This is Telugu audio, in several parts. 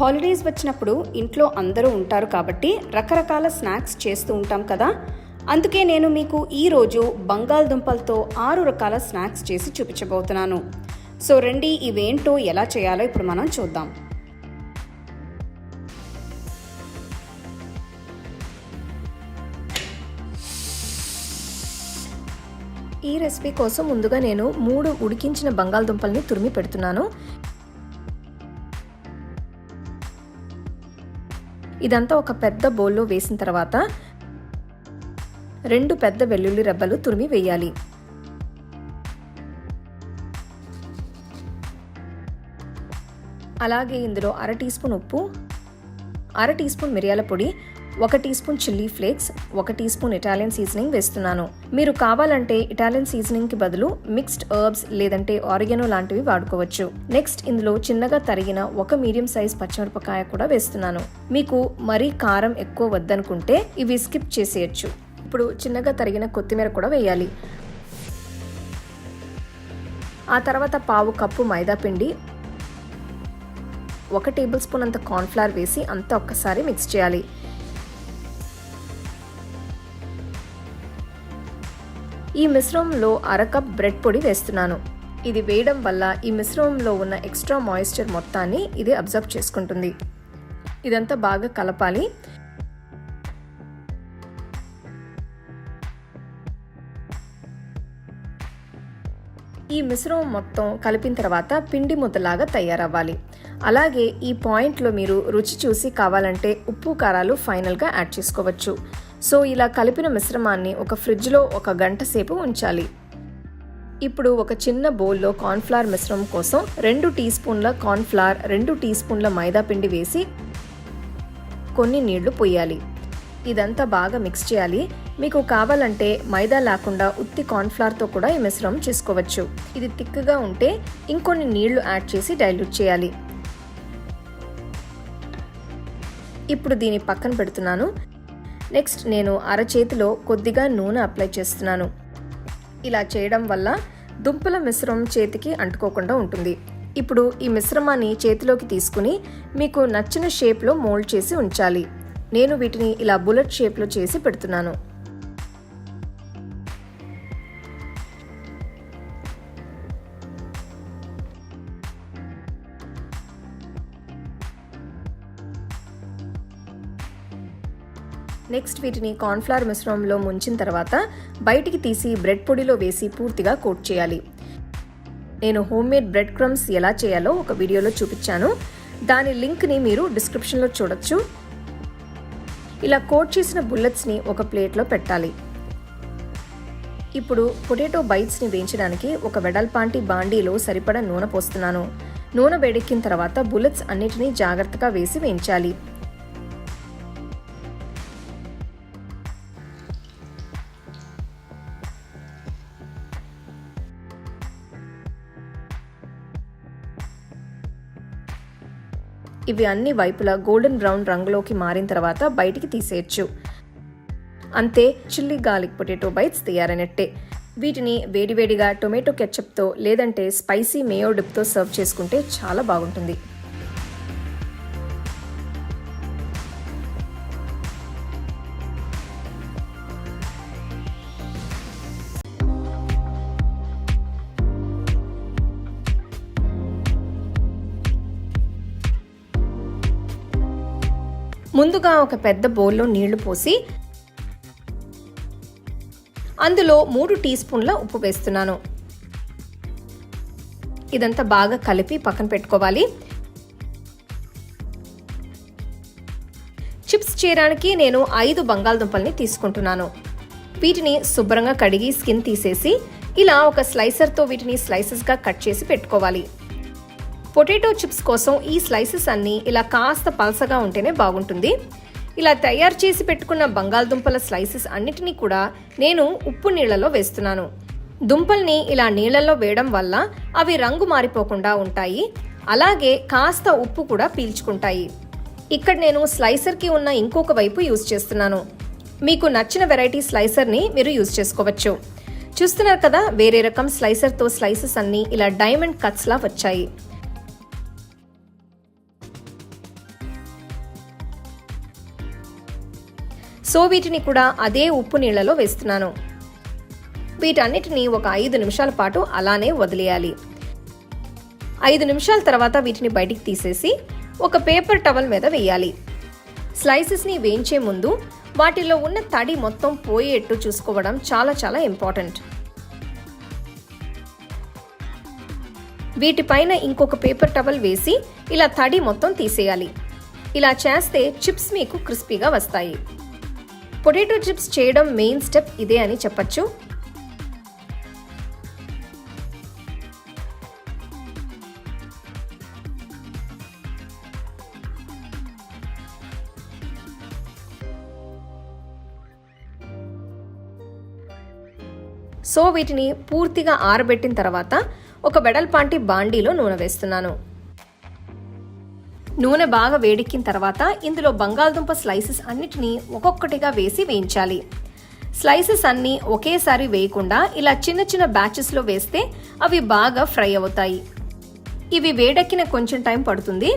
హాలిడేస్ వచ్చినప్పుడు ఇంట్లో అందరూ ఉంటారు కాబట్టి రకరకాల స్నాక్స్ చేస్తూ ఉంటాం కదా. అందుకే నేను మీకు ఈరోజు బంగాళదుంపలతో ఆరు రకాల స్నాక్స్ చేసి చూపించబోతున్నాను. సో రండి ఇవేంటో ఎలా చేయాలో ఇప్పుడు మనం చూద్దాం. ఈ రెసిపీ కోసం ముందుగా నేను మూడు ఉడికించిన బంగాళదుంపల్ని తురిమి పెడుతున్నాను. ఇదంతా ఒక పెద్ద బౌల్లో వేసిన తర్వాత రెండు పెద్ద వెల్లుల్లి రెబ్బలు తురిమి వేయాలి. అలాగే ఇందులో అర టీ స్పూన్ ఉప్పు అర టీ స్పూన్ మిరియాల పొడి ఒక టీ స్పూన్ చిల్లీ ఫ్లేక్స్ ఒక టీ స్పూన్ ఇటాలియన్ సీజనింగ్ వేస్తున్నాను. మీరు కావాలంటే ఇటాలియన్ సీజనింగ్కి బదులు మిక్స్డ్ హర్బ్స్ లేదంటే ఆరిగనో లాంటివి వాడుకోవచ్చు. నెక్స్ట్ ఇందులో చిన్నగా తరిగిన ఒక మీడియం సైజ్ పచ్చిమిరపకాయ కూడా వేస్తున్నాను. మీకు మరీ కారం ఎక్కువ వద్దనుకుంటే ఇవి స్కిప్ చేసేయచ్చు. ఇప్పుడు చిన్నగా తరిగిన కొత్తిమీర కూడా వేయాలి. ఆ తర్వాత పావు కప్పు మైదా పిండి ఒక టేబుల్ స్పూన్ అంత కార్న్ఫ్లవర్ వేసి అంతా ఒక్కసారి మిక్స్ చేయాలి. ఈ మిశ్రమంలో అరకప్ బ్రెడ్ పొడి వేస్తున్నాను. ఇది వేయడం వల్ల ఈ మిశ్రమంలో ఉన్న ఎక్స్ట్రా మాయిశ్చర్ మొత్తాన్ని ఇది అబ్జర్వ్ చేసుకుంటుంది. ఇదంతా బాగా కలపాలి. ఈ మిశ్రమం మొత్తం కలిపిన తర్వాత పిండి ముద్దలాగా తయారవ్వాలి. అలాగే ఈ పాయింట్లో మీరు రుచి చూసి కావాలంటే ఉప్పు కారాలు ఫైనల్గా యాడ్ చేసుకోవచ్చు. సో ఇలా కలిపిన మిశ్రమాన్ని ఒక ఫ్రిడ్జ్లో ఒక గంట సేపు ఉంచాలి. ఇప్పుడు ఒక చిన్న బౌల్లో కార్న్ఫ్లవర్ మిశ్రమం కోసం రెండు టీ స్పూన్ల కార్న్ఫ్లవర్ రెండు టీ స్పూన్ల మైదా పిండి వేసి కొన్ని నీళ్ళు పోయాలి ఇదంతా బాగా మిక్స్ చేయాలి. మీకు కావాలంటే మైదా లేకుండా ఉత్తి కార్న్ఫ్లవర్తో కూడా ఈ మిశ్రమం చేసుకోవచ్చు. ఇది తిక్కగా ఉంటే ఇంకొన్ని నీళ్ళు యాడ్ చేసి డైల్యూట్ చేయాలి. ఇప్పుడు దీన్ని పక్కన పెడుతున్నాను. నెక్స్ట్ నేను అరచేతిలో కొద్దిగా నూనె అప్లై చేస్తున్నాను. ఇలా చేయడం వల్ల దుంపల మిశ్రమం చేతికి అంటుకోకుండా ఉంటుంది. ఇప్పుడు ఈ మిశ్రమాన్ని చేతిలోకి తీసుకుని మీకు నచ్చిన షేప్లో మోల్డ్ చేసి ఉంచాలి. నేను వీటిని ఇలా బుల్లెట్ షేప్లో చేసి పెడుతున్నాను. నెక్స్ట్ వీటిని కార్న్ఫ్లవర్ మిశ్రమంలో ముంచిన తర్వాత బయటికి తీసి బ్రెడ్ పొడిలో వేసి పూర్తిగా కోట్ చేయాలి. నేను హోమ్మేడ్ బ్రెడ్ క్రమ్స్ ఎలా చేయాలో ఒక వీడియోలో చూపించాను. దాని లింక్ని మీరు డిస్క్రిప్షన్లో చూడొచ్చు. ఇలా కోట్ చేసిన బుల్లెట్స్ని ఒక ప్లేట్లో పెట్టాలి. ఇప్పుడు పొటాటో బైట్స్ని వేయించడానికి ఒక వెడల్పాంటి బాండీలో సరిపడా నూనె పోస్తున్నాను. నూనె వేడెక్కిన తర్వాత బుల్లెట్స్ అన్నిటినీ జాగ్రత్తగా వేసి వేయించాలి. ఇవి అన్ని వైపులా గోల్డెన్ బ్రౌన్ రంగులోకి మారిన తర్వాత బయటికి తీసేయచ్చు. అంతే చిల్లీ గార్లిక్ పొటాటో బైట్స్ తయారైనట్టే. వీటిని వేడివేడిగా టొమాటో కెచ్చప్తో లేదంటే స్పైసీ మేయో డిప్తో సర్వ్ చేసుకుంటే చాలా బాగుంటుంది. ముందుగా ఒక పెద్ద బౌల్లో నీళ్ళు పోసి అందులో మూడు టీ స్పూన్ల ఉప్పు వేస్తున్నాను. ఇదంతా బాగా కలిపి పక్కన పెట్టుకోవాలి. చిప్స్ చేయడానికి నేను ఐదు బంగాళదుంపల్ని తీసుకుంటున్నాను. వీటిని శుభ్రంగా కడిగి స్కిన్ తీసేసి ఇలా ఒక స్లైసర్తో వీటిని స్లైసెస్గా కట్ చేసి పెట్టుకోవాలి. పొటాటో చిప్స్ కోసం ఈ స్లైసెస్ అన్నీ ఇలా కాస్త పలసగా ఉంటేనే బాగుంటుంది. ఇలా తయారు చేసి పెట్టుకున్న బంగాళదుంపల స్లైసెస్ అన్నిటినీ కూడా నేను ఉప్పు నీళ్ళలో వేస్తున్నాను. దుంపల్ని ఇలా నీళ్ళల్లో వేయడం వల్ల అవి రంగు మారిపోకుండా ఉంటాయి. అలాగే కాస్త ఉప్పు కూడా పీల్చుకుంటాయి. ఇక్కడ నేను స్లైసర్కి ఉన్న ఇంకొక వైపు యూజ్ చేస్తున్నాను. మీకు నచ్చిన వెరైటీ స్లైసర్ని మీరు యూజ్ చేసుకోవచ్చు. చూస్తున్నారు కదా వేరే రకం స్లైసర్తో స్లైసెస్ అన్నీ ఇలా డైమండ్ కట్స్లా వచ్చాయి. సో వీటిని కూడా అదే ఉప్పు నీళ్ళలో వేస్తున్నాను. వీటన్నిటిని ఒక ఐదు నిమిషాల పాటు అలానే వదిలేయాలి. ఐదు నిమిషాల తర్వాత వీటిని బయటికి తీసేసి ఒక పేపర్ టవల్ మీద వేయాలి. స్లైసెస్ని వేయించే ముందు వాటిలో ఉన్న తడి మొత్తం పోయేట్టు చూసుకోవడం చాలా చాలా ఇంపార్టెంట్. వీటిపైన ఇంకొక పేపర్ టవల్ వేసి ఇలా తడి మొత్తం తీసేయాలి. ఇలా చేస్తే చిప్స్ మీకు క్రిస్పీగా వస్తాయి. పొటాటో చిప్స్ చేయడం మెయిన్ స్టెప్ ఇదే అని చెప్పచ్చు. సో వీటిని పూర్తిగా ఆరబెట్టిన తర్వాత ఒక బెడల్పాంటి బాండీలో నూనె వేస్తున్నాను. నూనె బాగా వేడెక్కిన తర్వాత ఇందులో బంగాళదుంప స్లైసెస్ అన్నిటినీ ఒక్కొక్కటిగా వేసి వేయించాలి. స్లైసెస్ అన్నీ ఒకేసారి వేయకుండా ఇలా చిన్న చిన్న బ్యాచెస్లో వేస్తే అవి బాగా ఫ్రై అవుతాయి. ఇవి వేడెక్కిన కొంచెం టైం పడుతుంది.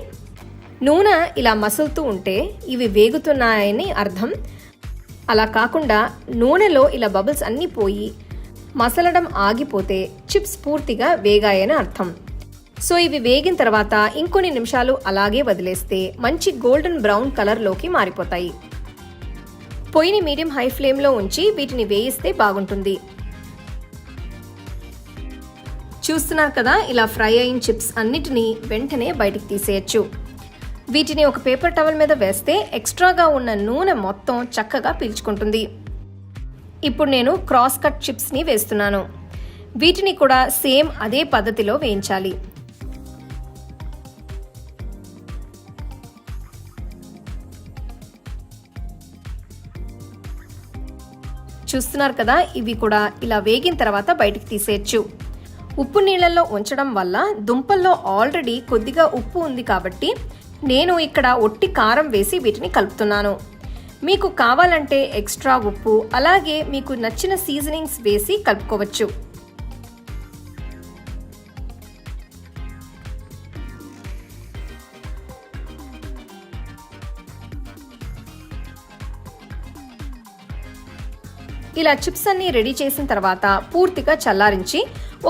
నూనె ఇలా మసులుతూ ఉంటే ఇవి వేగుతున్నాయని అర్థం. అలా కాకుండా నూనెలో ఇలా బబుల్స్ అన్నీ పోయి మసలడం ఆగిపోతే చిప్స్ పూర్తిగా వేగాయని అర్థం. సో ఇవి వేగిన తర్వాత ఇంకొన్ని నిమిషాలు అలాగే వదిలేస్తే మంచి గోల్డెన్ బ్రౌన్ కలర్లోకి మారిపోతాయి. పొయ్యిని మీడియం హై ఫ్లేమ్లో ఉంచి వీటిని వేయిస్తే బాగుంటుంది. చూస్తున్నారు కదా ఇలా ఫ్రై అయిన చిప్స్ అన్నిటినీ వెంటనే బయటికి తీసేయచ్చు. వీటిని ఒక పేపర్ టవల్ మీద వేస్తే ఎక్స్ట్రాగా ఉన్న నూనె మొత్తం చక్కగా పీల్చుకుంటుంది. ఇప్పుడు నేను క్రాస్ కట్ చిప్స్ని వేస్తున్నాను. వీటిని కూడా సేమ్ అదే పద్ధతిలో వేయించాలి. చూస్తున్నారు కదా ఇవి కూడా ఇలా వేగిన తర్వాత బయటికి తీసేయచ్చు. ఉప్పు నీళ్ళల్లో ఉంచడం వల్ల దుంపల్లో ఆల్రెడీ కొద్దిగా ఉప్పు ఉంది కాబట్టి నేను ఇక్కడ ఒట్టి కారం వేసి వీటిని కలుపుతున్నాను. మీకు కావాలంటే ఎక్స్ట్రా ఉప్పు అలాగే మీకు నచ్చిన సీజనింగ్స్ వేసి కలుపుకోవచ్చు. ఇలా చిప్స్ అన్ని రెడీ చేసిన తర్వాత పూర్తిగా చల్లారించి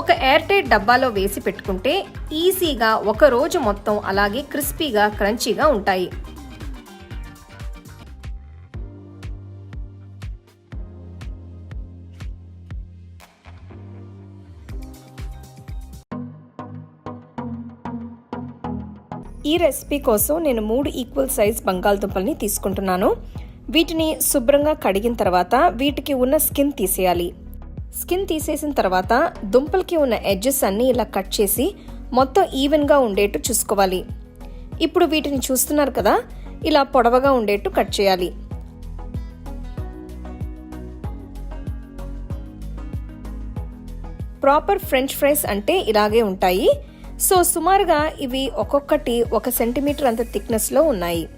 ఒక ఎయిర్ టైట్ డబ్బాలో వేసి పెట్టుకుంటే ఈజీగా ఒక రోజు మొత్తం అలాగే క్రిస్పీగా క్రంచీగా ఉంటాయి. ఈ రెసిపీ కోసం నేను మూడు ఈక్వల్ సైజ్ బంగాళదుంపల్ని తీసుకుంటున్నాను. వీటిని శుభ్రంగా కడిగిన తర్వాత వీటికి ఉన్న స్కిన్ తీసేయాలి. స్కిన్ తీసేసిన తర్వాత దుంపలకి ఉన్న ఎడ్జెస్ అన్నీ ఇలా కట్ చేసి మొత్తం ఈవెన్గా ఉండేట్టు చూసుకోవాలి. ఇప్పుడు వీటిని చూస్తున్నారు కదా ఇలా పొడవగా ఉండేట్టు కట్ చేయాలి. ప్రాపర్ ఫ్రెంచ్ ఫ్రైస్ అంటే ఇలాగే ఉంటాయి. సో సుమారుగా ఇవి ఒక్కొక్కటి ఒక సెంటీమీటర్ అంత థిక్నెస్లో ఉన్నాయి.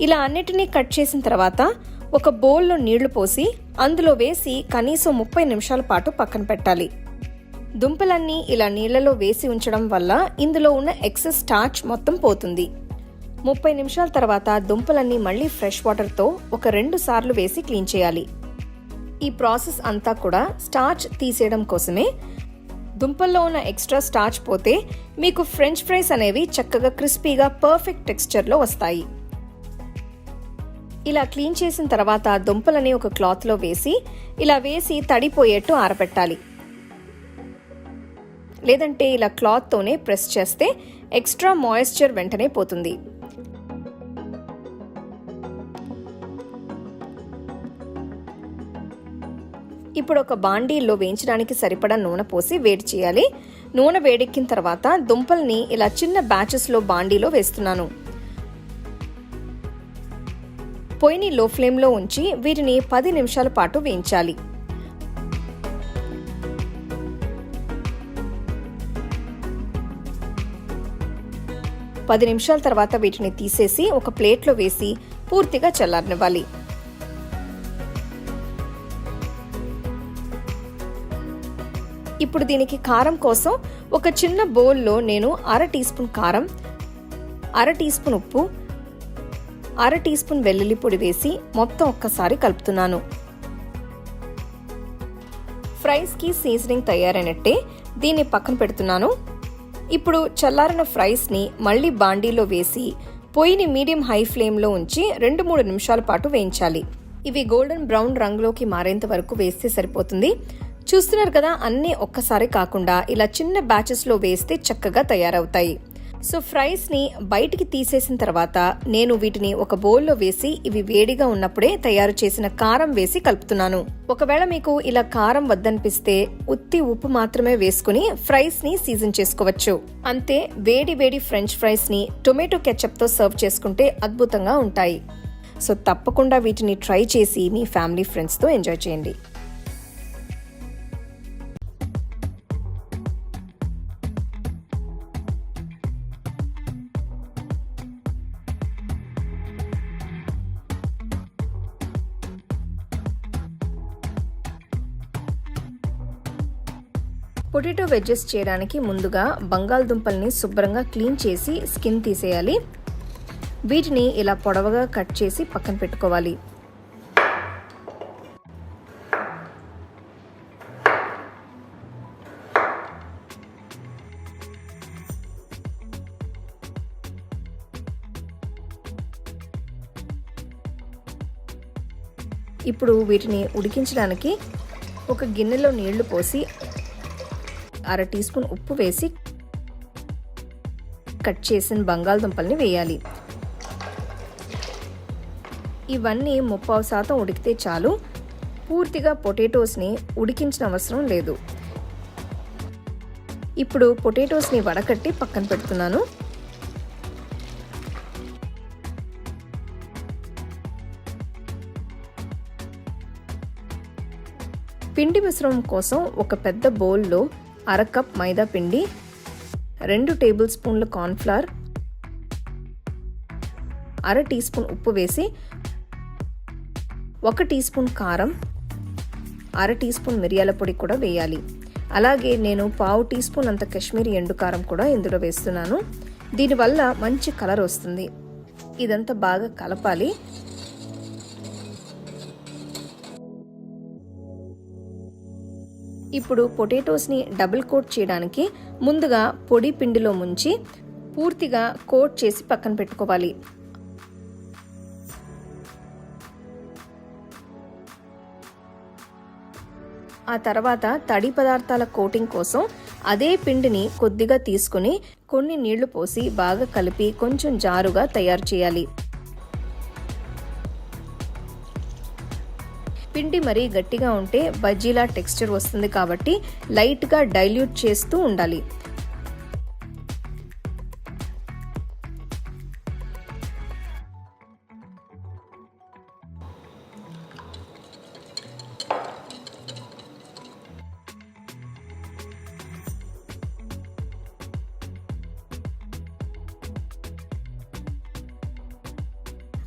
ఇలా అన్నిటినీ కట్ చేసిన తర్వాత ఒక బౌల్లో నీళ్ళు పోసి అందులో వేసి కనీసం ముప్పై నిమిషాల పాటు పక్కన పెట్టాలి. దుంపలన్నీ ఇలా నీళ్ళలో వేసి ఉంచడం వల్ల ఇందులో ఉన్న ఎక్సెస్ స్టార్చ్ మొత్తం పోతుంది. ముప్పై నిమిషాల తర్వాత దుంపలన్నీ మళ్ళీ ఫ్రెష్ వాటర్తో ఒక రెండు సార్లు వేసి క్లీన్ చేయాలి. ఈ ప్రాసెస్ అంతా కూడా స్టార్చ్ తీసేయడం కోసమే. దుంపల్లో ఉన్న ఎక్స్ట్రా స్టార్చ్ పోతే మీకు ఫ్రెంచ్ ఫ్రైస్ అనేవి చక్కగా క్రిస్పీగా పర్ఫెక్ట్ టెక్స్చర్లో వస్తాయి. ఇలా క్లీన్ చేసిన తర్వాత దుంపలని ఒక క్లాత్లో వేసి ఇలా వేసి తడిపోయేట్టు ఆరబెట్టాలి. లేదంటే ఇలా క్లాత్తోనే ప్రెస్ చేస్తే ఎక్స్ట్రా మాయిశ్చర్ వెంటనే పోతుంది. ఇప్పుడు ఒక బాండీలో వేయించడానికి సరిపడా నూనె పోసి వేడి చేయాలి. నూనె వేడెక్కిన తర్వాత దుంపల్ని ఇలా చిన్న బ్యాచెస్లో బాండీలో వేస్తున్నాను. పొయ్యిని లో ఫ్లేమ్లో ఉంచి వీటిని పది నిమిషాల పాటు వేయించాలి. పది నిమిషాల తర్వాత వీటిని తీసేసి ఒక ప్లేట్లో వేసి పూర్తిగా చల్లారనివ్వాలి. ఇప్పుడు దీనికి కారం కోసం ఒక చిన్న బౌల్లో నేను అర టీ స్పూన్ కారం అర టీ స్పూన్ ఉప్పు అర టీ స్పూన్ వెల్లుల్లి పొడి వేసి మొత్తం ఒక్కసారి కలుపుతున్నాను. ఫ్రైస్కి సీజనింగ్ తయారైనట్టే దీన్ని పక్కన పెడుతున్నాను. ఇప్పుడు చల్లారిన ఫ్రైస్ని మళ్ళీ బాండీలో వేసి పొయ్యిని మీడియం హై ఫ్లేమ్లో ఉంచి రెండు మూడు నిమిషాల పాటు వేయించాలి. ఇవి గోల్డెన్ బ్రౌన్ రంగులోకి మారేంత వరకు వేస్తే సరిపోతుంది. చూస్తున్నారు కదా అన్నీ ఒక్కసారి కాకుండా ఇలా చిన్న బ్యాచెస్లో వేస్తే చక్కగా తయారవుతాయి. సో ఫ్రైస్ని బయటికి తీసేసిన తర్వాత నేను వీటిని ఒక బౌల్లో వేసి ఇవి వేడిగా ఉన్నప్పుడే తయారు చేసిన కారం వేసి కలుపుతున్నాను. ఒకవేళ మీకు ఇలా కారం వద్దనిపిస్తే ఉత్తి ఉప్పు మాత్రమే వేసుకుని ఫ్రైస్ని సీజన్ చేసుకోవచ్చు. అంతే వేడి వేడి ఫ్రెంచ్ ఫ్రైస్ని టొమాటో కెచప్తో సర్వ్ చేసుకుంటే అద్భుతంగా ఉంటాయి. సో తప్పకుండా వీటిని ట్రై చేసి మీ ఫ్యామిలీ ఫ్రెండ్స్తో ఎంజాయ్ చేయండి. పొటాటో వెజ్జెస్ చేయడానికి ముందుగా బంగాళదుంపల్ని శుభ్రంగా క్లీన్ చేసి స్కిన్ తీసేయాలి. వీటిని ఇలా పొడవుగా కట్ చేసి పక్కన పెట్టుకోవాలి. ఇప్పుడు వీటిని ఉడికించడానికి ఒక గిన్నెలో నీళ్ళు పోసి అర టీ స్పూన్ ఉప్పు వేసి కట్ చేసిన బంగాళదుంపల్ని వేయాలి. ఇవన్నీ ముప్పావు శాతం ఉడికితే చాలు. పూర్తిగా పొటాటోస్ని ఉడికించిన అవసరం లేదు. ఇప్పుడు పొటాటోస్ని వడకట్టి పక్కన పెడుతున్నాను. పిండి మిశ్రమం కోసం ఒక పెద్ద బౌల్లో అర కప్ మైదా పిండి రెండు టేబుల్ స్పూన్ల కార్న్ఫ్లవర్ అర టీ స్పూన్ ఉప్పు వేసి ఒక టీ స్పూన్ కారం అర టీ స్పూన్ మిరియాల పొడి కూడా వేయాలి. అలాగే నేను పావు టీ స్పూన్ అంత కాశ్మీరీ ఎండు కారం కూడా ఇందులో వేస్తున్నాను. దీనివల్ల మంచి కలర్ వస్తుంది. ఇదంతా బాగా కలపాలి. ఇప్పుడు పొటాటోస్ని డబుల్ కోట్ చేయడానికి ముందుగా పొడి పిండిలో ముంచి పూర్తిగా కోట్ చేసి పక్కన పెట్టుకోవాలి. ఆ తర్వాత తడి పదార్థాల కోటింగ్ కోసం అదే పిండిని కొద్దిగా తీసుకుని కొన్ని నీళ్ళు పోసి బాగా కలిపి కొంచెం జారుగా తయారు చేయాలి. పిండి మరీ గట్టిగా ఉంటే బజ్జీలా టెక్స్చర్ వస్తుంది కాబట్టి లైట్గా డైల్యూట్ చేస్తూ ఉండాలి.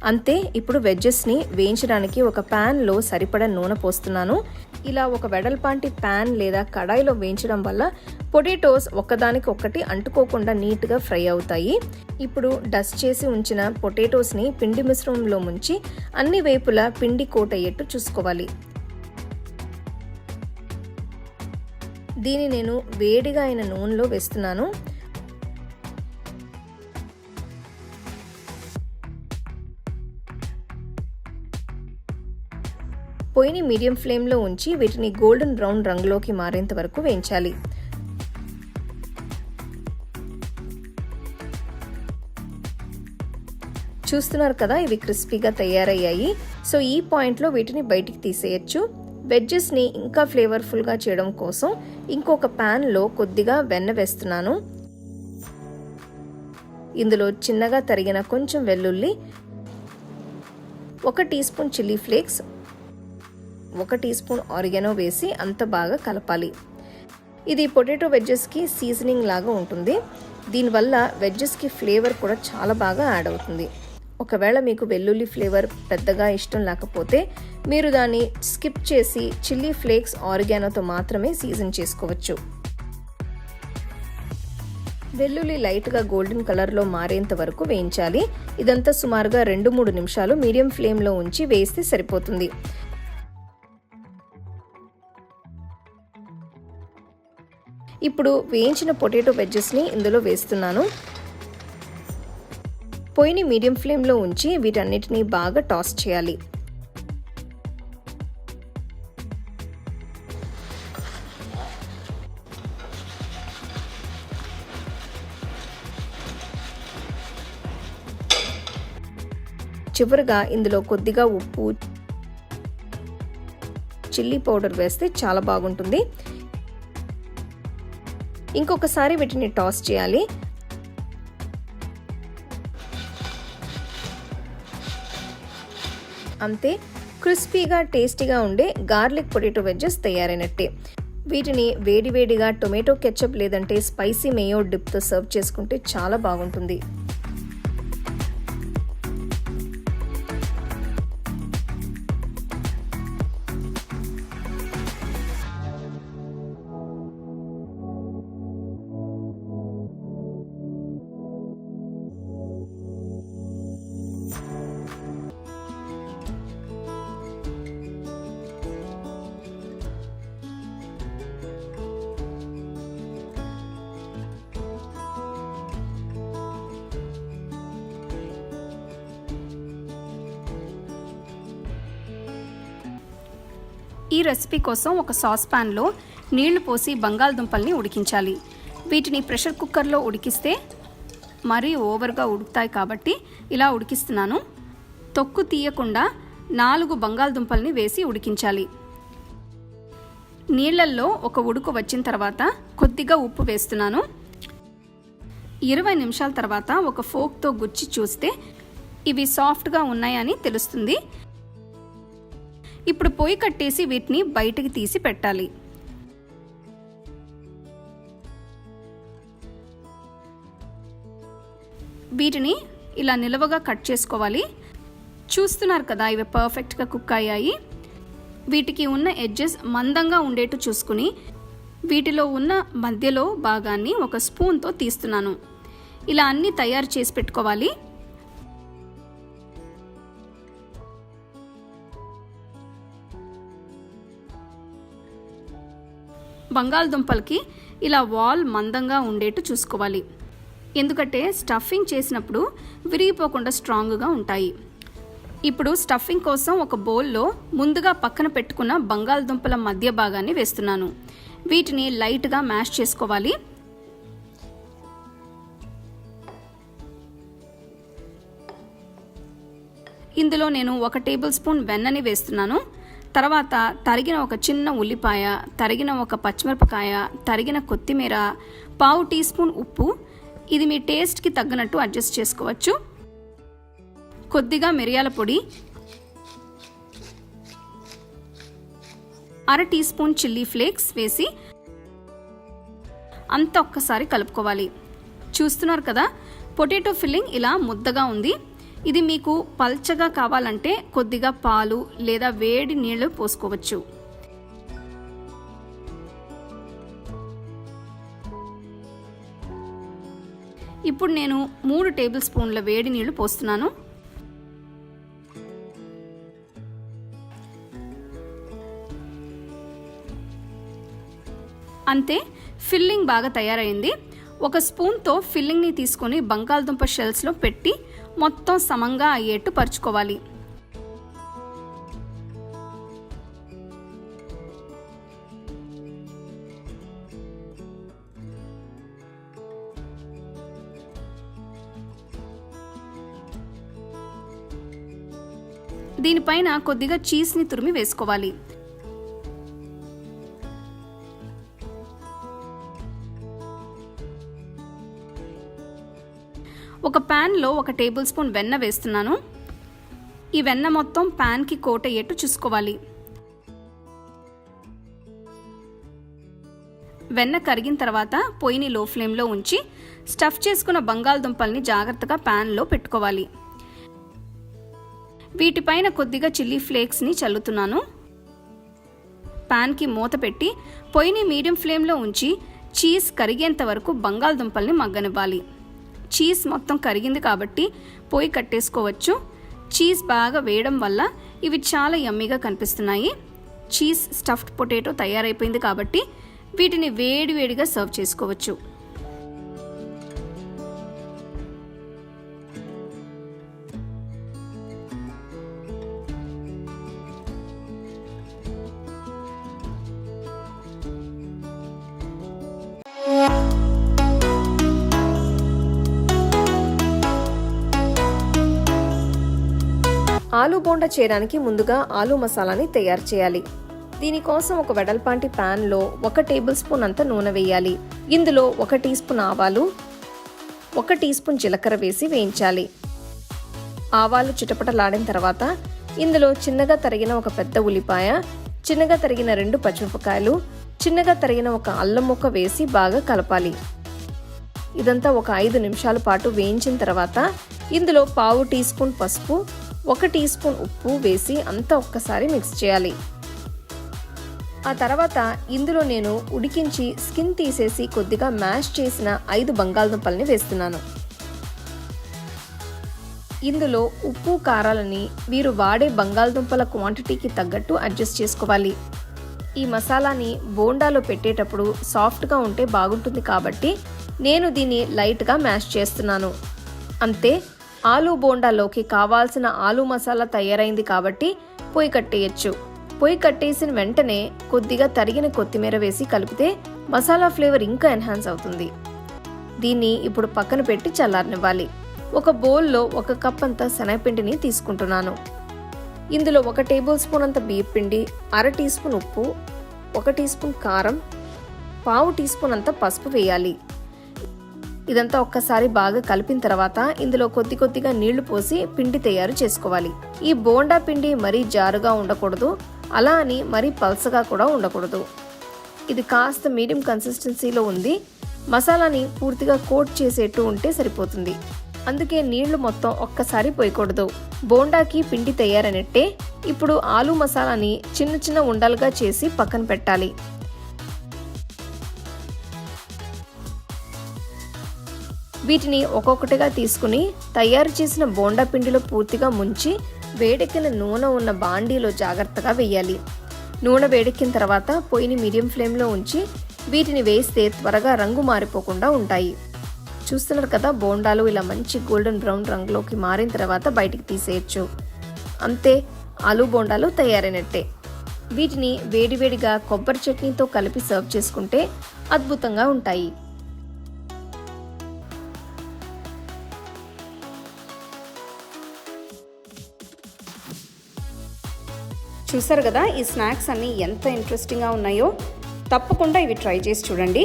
అంతే ఇప్పుడు వెజ్జెస్ని వేయించడానికి ఒక ప్యాన్లో సరిపడ నూనె పోస్తున్నాను. ఇలా ఒక వెడల్పాంటి ప్యాన్ లేదా కడాయిలో వేయించడం వల్ల పొటాటోస్ ఒకదానికి ఒకటి అంటుకోకుండా నీట్గా ఫ్రై అవుతాయి. ఇప్పుడు డస్ట్ చేసి ఉంచిన పొటాటోస్ని పిండి మిశ్రమంలో ముంచి అన్ని వైపులా పిండి కోట్ అయ్యేట్టు చూసుకోవాలి. దీన్ని నేను వేడిగా అయిన నూనెలో వేస్తున్నాను. పొయ్యిని మీడియం ఫ్లేమ్లో ఉంచి వీటిని గోల్డెన్ బ్రౌన్ రంగులోకి మారేంత వరకు వేయించాలి. చూస్తున్నారు కదా ఇవి క్రిస్పీగా తయారయ్యాయి. సో ఈ పాయింట్లో వీటిని బయటికి తీసేయచ్చు. వెజ్జెస్ని ఇంకా ఫ్లేవర్ఫుల్గా చేయడం కోసం ఇంకొక ప్యాన్లో కొద్దిగా వెన్న వేస్తున్నాను. ఇందులో చిన్నగా తరిగిన కొంచెం వెల్లుల్లి ఒక టీ స్పూన్ చిల్లీ ఫ్లేక్స్ ఒక టీ స్పూన్ ఆరిగెనో వేసి అంత బాగా కలపాలి. ఇది పొటాటో వెజ్జెస్కి సీజనింగ్ లాగా ఉంటుంది. దీనివల్ల వెజ్జెస్కి ఫ్లేవర్ కూడా చాలా బాగా యాడ్ అవుతుంది. ఒకవేళ మీకు వెల్లుల్లి ఫ్లేవర్ పెద్దగా ఇష్టం లేకపోతే మీరు దాన్ని స్కిప్ చేసి చిల్లీ ఫ్లేక్స్ ఆరిగానోతో మాత్రమే సీజన్ చేసుకోవచ్చు. వెల్లుల్లి లైట్గా గోల్డెన్ కలర్లో మారేంత వరకు వేయించాలి. ఇదంతా సుమారుగా రెండు మూడు నిమిషాలు మీడియం ఫ్లేమ్లో ఉంచి వేస్తే సరిపోతుంది. ఇప్పుడు వేయించిన పొటాటో వెజ్జెస్ని ఇందులో వేస్తున్నాను. పొయ్యిని మీడియం ఫ్లేమ్లో ఉంచి వీటన్నిటిని బాగా టాస్ చేయాలి. చివరిగా ఇందులో కొద్దిగా ఉప్పు చిల్లీ పౌడర్ వేస్తే చాలా బాగుంటుంది. ఇంకొకసారి వీటిని టాస్ చేయాలి. అంతే క్రిస్పీగా టేస్టీగా ఉండే గార్లిక్ పొటాటో వెజ్జెస్ తయారైనట్టే. వీటిని వేడివేడిగా టొమాటో కెచప్ లేదంటే స్పైసీ మేయో డిప్తో సర్వ్ చేసుకుంటే చాలా బాగుంటుంది. ఈ రెసిపీ కోసం ఒక సాస్ ప్యాన్లో నీళ్ళు పోసి బంగాళదుంపల్ని ఉడికించాలి. వీటిని ప్రెషర్ కుక్కర్లో ఉడికిస్తే మరీ ఓవర్గా ఉడుకుతాయి కాబట్టి ఇలా ఉడికిస్తున్నాను. తొక్కు తీయకుండా నాలుగు బంగాళదుంపల్ని వేసి ఉడికించాలి. నీళ్ళల్లో ఒక ఉడుకు వచ్చిన తర్వాత కొద్దిగా ఉప్పు వేస్తున్నాను. ఇరవై నిమిషాల తర్వాత ఒక ఫోక్తో గుచ్చి చూస్తే ఇవి సాఫ్ట్గా ఉన్నాయని తెలుస్తుంది. ఇప్పుడు పొయ్యి కట్టేసి వీటిని బయటికి తీసి పెట్టాలి. వీటిని ఇలా నిలవగా కట్ చేసుకోవాలి. చూస్తున్నారు కదా ఇవి పర్ఫెక్ట్గా కుక్ అయ్యాయి. వీటికి ఉన్న ఎడ్జెస్ మందంగా ఉండేట్టు చూసుకుని వీటిలో ఉన్న మధ్యలో భాగాన్ని ఒక స్పూన్తో తీస్తున్నాను. ఇలా అన్నీ తయారు చేసి పెట్టుకోవాలి. బంగాళదుంపలకి ఇలా వాల్ మందంగా ఉండేట్టు చూసుకోవాలి. ఎందుకంటే స్టఫింగ్ చేసినప్పుడు విరిగిపోకుండా స్ట్రాంగ్గా ఉంటాయి. ఇప్పుడు స్టఫింగ్ కోసం ఒక బౌల్లో ముందుగా పక్కన పెట్టుకున్న బంగాళదుంపల మధ్య భాగాన్ని వేస్తున్నాను. వీటిని లైట్గా మ్యాష్ చేసుకోవాలి. ఇందులో నేను ఒక టేబుల్ స్పూన్ వెన్నని వేస్తున్నాను. తర్వాత తరిగిన ఒక చిన్న ఉల్లిపాయ తరిగిన ఒక పచ్చిమిరపకాయ తరిగిన కొత్తిమీర పావు టీ స్పూన్ ఉప్పు. ఇది మీ టేస్ట్కి తగ్గినట్టు అడ్జస్ట్ చేసుకోవచ్చు. కొద్దిగా మిరియాల పొడి. అర టీ స్పూన్ చిల్లీ ఫ్లేక్స్ వేసి అంత ఒక్కసారి కలుపుకోవాలి. చూస్తున్నారు కదా పొటాటో ఫిల్లింగ్ ఇలా ముద్దగా ఉంది. ఇది మీకు పల్చగా కావాలంటే కొద్దిగా పాలు లేదా వేడి నీళ్ళు పోసుకోవచ్చు. ఇప్పుడు నేను మూడు టేబుల్ స్పూన్ల వేడి నీళ్ళు పోస్తున్నాను. అంతే ఫిల్లింగ్ బాగా తయారైంది. ఒక స్పూన్తో ఫిల్లింగ్ని తీసుకొని బంగాళదుంప షెల్స్లో పెట్టి మొత్తం సమంగా అయ్యేట్టు పరుచుకోవాలి. దీనిపైన కొద్దిగా చీజ్ని తురిమి వేసుకోవాలి. ప్యాన్లో ఒక టేబుల్ స్పూన్ వెన్న వేస్తున్నాను. ఈ వెన్న మొత్తం ప్యాన్కి కోట్ అయ్యేట్టు చూసుకోవాలి. వెన్న కరిగిన తర్వాత పొయ్యిని లో ఫ్లేమ్లో ఉంచి స్టఫ్ చేసుకున్న బంగాళదుంపల్ని జాగ్రత్తగా ప్యాన్లో పెట్టుకోవాలి. వీటిపైన కొద్దిగా చిల్లీ ఫ్లేక్స్ని చల్లుతున్నాను. ప్యాన్కి మూత పెట్టి పొయ్యిని మీడియం ఫ్లేమ్లో ఉంచి చీజ్ కరిగేంత వరకు బంగాళదుంపల్ని మగ్గనివ్వాలి. చీజ్ మొత్తం కరిగింది కాబట్టి పొయ్యి కట్టేసుకోవచ్చు. చీజ్ బాగా వేయడం వల్ల ఇవి చాలా యమ్మీగా కనిపిస్తున్నాయి. చీజ్ స్టఫ్డ్ పొటాటో తయారైపోయింది కాబట్టి వీటిని వేడివేడిగా సర్వ్ చేసుకోవచ్చు. ఆలు బోండా చేయడానికి ముందుగా ఆలు మసాలాని తయారు చేయాలి. దీనికోసం ఒక వెడల్పాంటి ప్యాన్లో ఒక టేబుల్ స్పూన్ అంత నూనె వేయాలి. ఇందులో ఒక టీ స్పూన్ ఆవాలు ఒక టీ స్పూన్ జీలకర్ర వేసి వేయించాలి. ఆవాలు చిటపటలాడిన తర్వాత ఇందులో చిన్నగా తరిగిన ఒక పెద్ద ఉల్లిపాయ చిన్నగా తరిగిన రెండు పచ్చిమిరపకాయలు చిన్నగా తరిగిన ఒక అల్లం ముక్క వేసి బాగా కలపాలి. ఇదంతా ఒక ఐదు నిమిషాల పాటు వేయించిన తర్వాత ఇందులో పావు టీ స్పూన్ పసుపు ఒక టీ స్పూన్ ఉప్పు వేసి అంతా ఒక్కసారి మిక్స్ చేయాలి. ఆ తర్వాత ఇందులో నేను ఉడికించి స్కిన్ తీసేసి కొద్దిగా మ్యాష్ చేసిన ఐదు బంగాళదుంపల్ని వేస్తున్నాను. ఇందులో ఉప్పు కారాలని మీరు వాడే బంగాళదుంపల క్వాంటిటీకి తగ్గట్టు అడ్జస్ట్ చేసుకోవాలి. ఈ మసాలాని బోండాలో పెట్టేటప్పుడు సాఫ్ట్గా ఉంటే బాగుంటుంది కాబట్టి నేను దీన్ని లైట్గా మ్యాష్ చేస్తున్నాను. అంతే ఆలు బోండాలోకి కావాల్సిన ఆలు మసాలా తయారైంది కాబట్టి పొయ్యి కట్టేయచ్చు. పొయ్యి కట్టేసిన వెంటనే కొద్దిగా తరిగిన కొత్తిమీర వేసి కలిపితే మసాలా ఫ్లేవర్ ఇంకా ఎన్హాన్స్ అవుతుంది. దీన్ని ఇప్పుడు పక్కన పెట్టి చల్లారనివ్వాలి. ఒక బౌల్లో ఒక కప్ అంత శనగపిండిని తీసుకుంటున్నాను. ఇందులో ఒక టేబుల్ స్పూన్ అంత బియ్యం పిండి అర టీ స్పూన్ ఉప్పు ఒక టీ స్పూన్ కారం పావు టీ స్పూన్ అంత పసుపు వేయాలి. ఇదంతా ఒక్కసారి బాగా కలిపిన తర్వాత ఇందులో కొద్ది కొద్దిగా నీళ్ళు పోసి పిండి తయారు చేసుకోవాలి. ఈ బోండా పిండి మరీ జారుగా ఉండకూడదు అలా అని మరీ పల్సగా కూడా ఉండకూడదు. ఇది కాస్త మీడియం కన్సిస్టెన్సీలో ఉంది. మసాలాని పూర్తిగా కోట్ చేసేట్టు ఉంటే సరిపోతుంది. అందుకే నీళ్ళు మొత్తం ఒక్కసారి పోయకూడదు. బోండాకి పిండి తయారైనట్టే ఇప్పుడు ఆలు మసాలాని చిన్న చిన్న ఉండలుగా చేసి పక్కన పెట్టాలి. వీటిని ఒక్కొక్కటిగా తీసుకుని తయారు చేసిన బోండా పిండిలో పూర్తిగా ముంచి వేడెక్కిన నూనె ఉన్న బాండీలో జాగ్రత్తగా వేయాలి. నూనె వేడెక్కిన తర్వాత పొయ్యిని మీడియం ఫ్లేమ్లో ఉంచి వీటిని వేస్తే త్వరగా రంగు మారిపోకుండా ఉంటాయి. చూస్తున్నారు కదా బోండాలు ఇలా మంచి గోల్డెన్ బ్రౌన్ రంగులోకి మారిన తర్వాత బయటికి తీసేయచ్చు. అంతే ఆలు బోండాలు తయారైనట్టే. వీటిని వేడివేడిగా కొబ్బరి చట్నీతో కలిపి సర్వ్ చేసుకుంటే అద్భుతంగా ఉంటాయి. చూసారు కదా ఈ స్నాక్స్ అన్నీ ఎంత ఇంట్రెస్టింగ్గా ఉన్నాయో తప్పకుండా ఇవి ట్రై చేసి చూడండి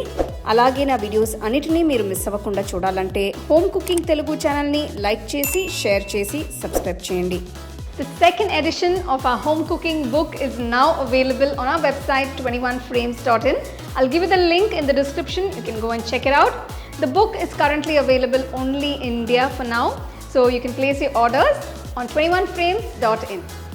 అలాగే నా వీడియోస్ అన్నిటినీ మీరు మిస్ అవ్వకుండా చూడాలంటే హోమ్ కుకింగ్ తెలుగు ఛానల్ని లైక్ చేసి షేర్ చేసి సబ్స్క్రైబ్ చేయండి the second edition of a home cooking book is now available on a website twenty one frames dot in I'll give you the link in the description. You can go and the book is currently available only India for now so you can place So orders on twenty one frames dot in